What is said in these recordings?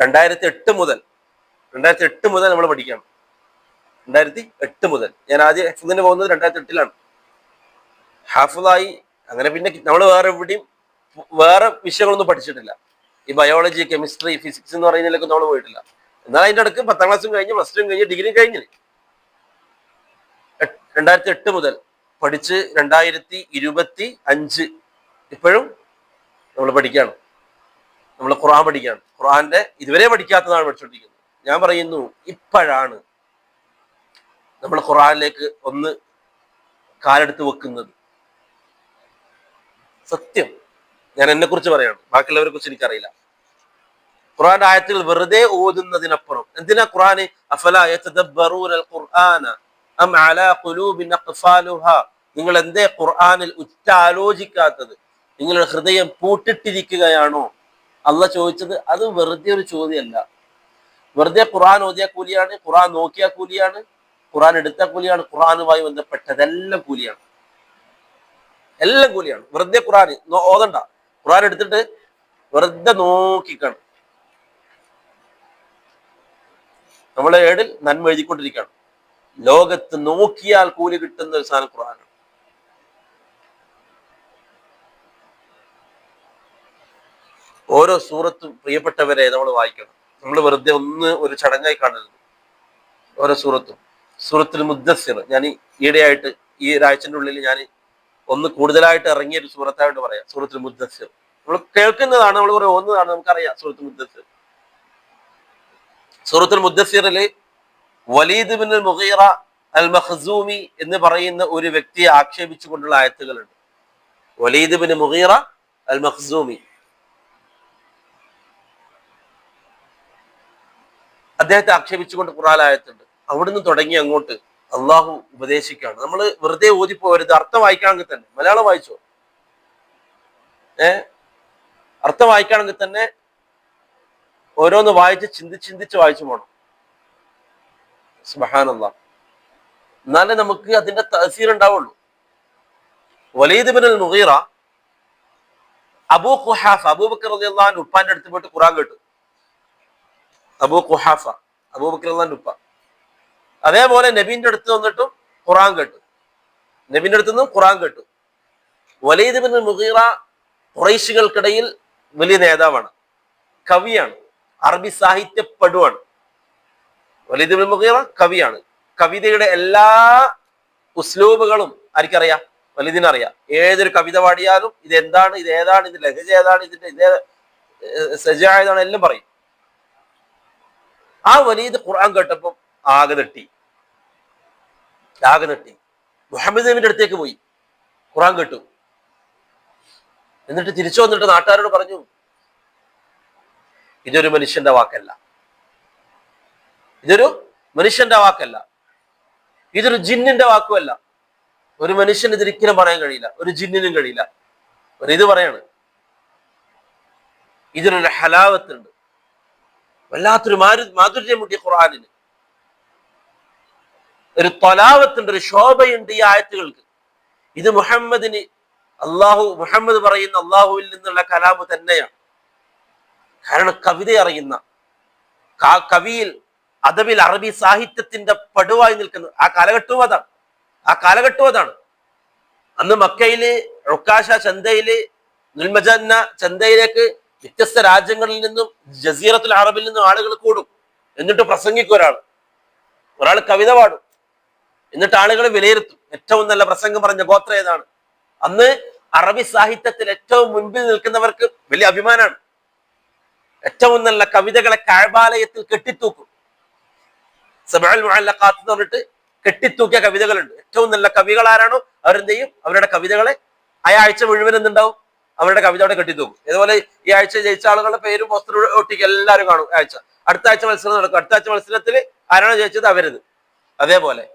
രണ്ടായിരത്തി എട്ട് മുതൽ രണ്ടായിരത്തി എട്ട് മുതൽ നമ്മൾ പഠിക്കണം. രണ്ടായിരത്തി എട്ട് മുതൽ. ഞാൻ ആദ്യം ഹഫിദിന് പോകുന്നത് രണ്ടായിരത്തി എട്ടിലാണ് ഹാഫിദായി അങ്ങനെ പിന്നെ നമ്മൾ വേറെ എവിടെയും വേറെ വിഷയങ്ങളൊന്നും പഠിച്ചിട്ടില്ല. ഈ ബയോളജി കെമിസ്ട്രി ഫിസിക്സ് എന്ന് പറയുന്നതിലൊക്കെ നമ്മൾ പോയിട്ടില്ല. എന്നാൽ അതിന്റെ അടുക്ക് പത്താം ക്ലാസ്സും കഴിഞ്ഞ് പ്ലസ് ടു കഴിഞ്ഞ് ഡിഗ്രിയും കഴിഞ്ഞ്. രണ്ടായിരത്തി എട്ട് മുതൽ പഠിച്ച് രണ്ടായിരത്തി ഇരുപത്തി അഞ്ച് ഇപ്പോഴും നമ്മൾ പഠിക്കുകയാണ് നമ്മൾ ഖുർആൻ പഠിക്കുകയാണ്. ഖുർആന്റെ ഇതുവരെ പഠിക്കാത്തതാണ് പഠിച്ചുകൊണ്ടിരിക്കുന്നത് ഞാൻ പറയുന്നു ഇപ്പോഴാണ് നമ്മൾ ഖുർആനിലേക്ക് ഒന്ന് കാലെടുത്ത് വെക്കുന്നത്. സത്യം. ഞാൻ എന്നെ കുറിച്ച് പറയാണ്. ബാക്കിയുള്ളവരെ കുറിച്ച് എനിക്കറിയില്ല. ഖുർആന്റെ ആയത്തുകൾ വെറുതെ ഓതുന്നതിനപ്പുറം എന്തിനാ ഖുലൂബിൻ നിങ്ങൾ എന്തേ ഖുർആനിൽ ഉറ്റാലോചിക്കാത്തത്? നിങ്ങളുടെ ഹൃദയം പൂട്ടിട്ടിരിക്കുകയാണോ? അല്ല ചോദിച്ചത് അത് വെറുതെ ഒരു ചോദ്യമല്ല. വെറുതെ ഖുറാൻ ഓതിയ കൂലിയാണ് ഖുറാൻ നോക്കിയ കൂലിയാണ് ഖുറാൻ എടുത്ത കൂലിയാണ് ഖുർആനുമായി ബന്ധപ്പെട്ടതെല്ലാം കൂലിയാണ്. എല്ലാം കൂലിയാണ്. വെറുതെ ഖുറാൻ ഓതണ്ട. ഖുറാൻ എടുത്തിട്ട് വെറുതെ നോക്കിക്കാണ്. നമ്മളെ ഏടിൽ നന്മ എഴുതിക്കൊണ്ടിരിക്കുകയാണ്. ലോകത്ത് നോക്കിയാൽ കൂലി കിട്ടുന്ന ഒരു സാധനം ഖുർആനാണ്. ഓരോ സൂറത്തും പ്രിയപ്പെട്ടവരെ നമ്മൾ വായിക്കണം. നമ്മൾ വെറുതെ ഒന്ന് ഒരു ചടങ്ങായി കാണരുത്. ഓരോ സൂറത്തും. സൂറത്തിൽ മുദ്ദസിർ ഞാൻ ഈയിടെയായിട്ട് ഈ ഒരാഴ്ചന്റെ ഉള്ളിൽ ഞാൻ ഒന്ന് കൂടുതലായിട്ട് ഇറങ്ങിയ ഒരു സൂറത്തായിട്ട് പറയാം. സൂറത്തിൽ മുദ്ദസിർ നമ്മൾ കേൾക്കുന്നതാണ് നമ്മൾ കുറെ ഓന്നതാണ് നമുക്കറിയാം സൂറത്ത് മുദ്ദസിർ സൂറത്തുൽ മുദ്ദസ്സിറിൽ Walid bin Mughira al Makhzumi എന്ന് പറയുന്ന ഒരു വ്യക്തിയെ ആക്ഷേപിച്ചുകൊണ്ടുള്ള ആയത്തുകളുണ്ട്. Walid bin Mughira al Makhzumi അദ്ദേഹത്തെ ആക്ഷേപിച്ചുകൊണ്ട് കുറാലായത്തുണ്ട് അവിടുന്ന് തുടങ്ങി അങ്ങോട്ട് അള്ളാഹു ഉപദേശിക്കുകയാണ്. നമ്മൾ വെറുതെ ഓതിപ്പോരുത് അർത്ഥം വായിക്കാണെങ്കിൽ തന്നെ മലയാളം വായിച്ചോ? ഏ? അർത്ഥം വായിക്കുകയാണെങ്കിൽ തന്നെ ഓരോന്ന് വായിച്ച് ചിന്തിച്ച് ചിന്തിച്ച് വായിച്ചു പോകണം സുബഹാനല്ല. എന്നാലേ നമുക്ക് അതിന്റെ തസീർ ഉണ്ടാവുള്ളൂ. Walid bin Mughira Abu Quhafa Abu Bakr ഉപ്പാന്റെ അടുത്ത് പോയിട്ട് ഖുറാൻ കേട്ടു. അബൂ ഖുഹാഫ റളിയല്ലാഹു ഉപ്പ. അതേപോലെ നബീന്റെ അടുത്ത് വന്നിട്ടും ഖുറാൻ കേട്ടു. നബീന്റെ അടുത്ത് നിന്നും ഖുറാൻ കേട്ടു. വലീദ് ബിൻ മുഗീറ ഖുറൈശികൾക്കിടയിൽ വലിയ നേതാവാണ്. കവിയാണ്. അറബി സാഹിത്യ പടുവാണ് വലീദ് ബിൻ മുഗീറ കവിയാണ്. കവിതയുടെ എല്ലാ ഉസ്ലൂബുകളും ആർക്കറിയാം? വലുതിനറിയാം ഏതൊരു കവിത പാടിയാലും ഇത് എന്താണ് ഇത് ഏതാണ് ഇത് ലഹജ ഏതാണ് ഇതിന്റെ ഇതേ സജായതാണ് എല്ലാം പറയും. ആ വലീദ് ഖുർആൻ കേട്ടപ്പം ആകെ തട്ടി ആകെ തട്ടി മുഹമ്മദ് നബിന്റെ അടുത്തേക്ക് പോയി. ഖുർആൻ കേട്ടു. എന്നിട്ട് തിരിച്ചു വന്നിട്ട് നാട്ടുകാരോട് പറഞ്ഞു ഇതൊരു മനുഷ്യന്റെ വാക്കല്ല. ഇതൊരു മനുഷ്യന്റെ വാക്കല്ല. ഇതൊരു ജിന്നിന്റെ വാക്കുമല്ല. ഒരു മനുഷ്യന് ഇതൊരിക്കലും പറയാൻ കഴിയില്ല. ഒരു ജിന്നിനും കഴിയില്ല. ഒരു ഇത് പറയാണ്. ഇതിനൊരു ഹലാവത്തുണ്ട്. വല്ലാത്തൊരു മാരു മാധുര്യം ഈ ഖുർആാനിന്. ഒരു തൊലാവത്തുണ്ട് ഒരു ശോഭയുണ്ട് ഈ ആയത്തുകൾക്ക്. ഇത് മുഹമ്മദിന് അള്ളാഹു മുഹമ്മദ് പറയുന്ന അള്ളാഹുവിൽ നിന്നുള്ള കലാമ് തന്നെയാണ്. കാരണം കവിത അറിയുന്ന കവിയിൽ അദബിൽ അറബി സാഹിത്യത്തിന്റെ പടുവായി നിൽക്കുന്ന ആ കാലഘട്ടവും അതാണ്. ആ കാലഘട്ടവും അതാണ്. അന്ന് മക്കയിൽ റുക്കാശ ചന്തയിൽ നുൽമജന്ന ചന്തയിലേക്ക് വ്യത്യസ്ത രാജ്യങ്ങളിൽ നിന്നും ജസീറത്തുൽ അറബിൽ നിന്നും ആളുകൾ കൂടും. എന്നിട്ട് പ്രസംഗിക്കും ഒരാൾ ഒരാൾ കവിത പാടും. എന്നിട്ട് ആളുകൾ വിലയിരുത്തും. ഏറ്റവും നല്ല പ്രസംഗം പറഞ്ഞ ഗോത്ര ഏതാണ്? അന്ന് അറബി സാഹിത്യത്തിൽ ഏറ്റവും മുൻപിൽ നിൽക്കുന്നവർക്ക് വലിയ അഭിമാനമാണ് ഏറ്റവും നല്ല കവിതകളെ കാഴ്ബാലയത്തിൽ കെട്ടിത്തൂക്കും. സബഅൽ മുഅല്ലഖാത്ത് എന്ന് പറഞ്ഞിട്ട് കെട്ടിത്തൂക്കിയ കവിതകളുണ്ട്. ഏറ്റവും നല്ല കവികൾ ആരാണോ? അവരെന്ത് ചെയ്യും? അവരുടെ കവിതകളെ ആ ആഴ്ച മുഴുവൻ എന്തുണ്ടാവും? അവരുടെ കവിത അവിടെ കെട്ടിത്തൂക്കും. ഇതുപോലെ ഈ ആഴ്ച ജയിച്ച ആളുകളുടെ പേരും പോസ്റ്റർ ഒട്ടിക്ക്. എല്ലാവരും കാണും ആഴ്ച. അടുത്ത ആഴ്ച മത്സരം നടക്കും. അടുത്ത ആഴ്ച മത്സരത്തിൽ ആരാണോ ജയിച്ചത്? അവരത്. അതേപോലെ.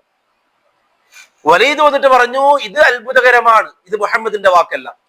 വലീദ് വന്നിട്ട് പറഞ്ഞു ഇത് അത്ഭുതകരമാണ്. ഇത് മുഹമ്മദിന്റെ വാക്കല്ല.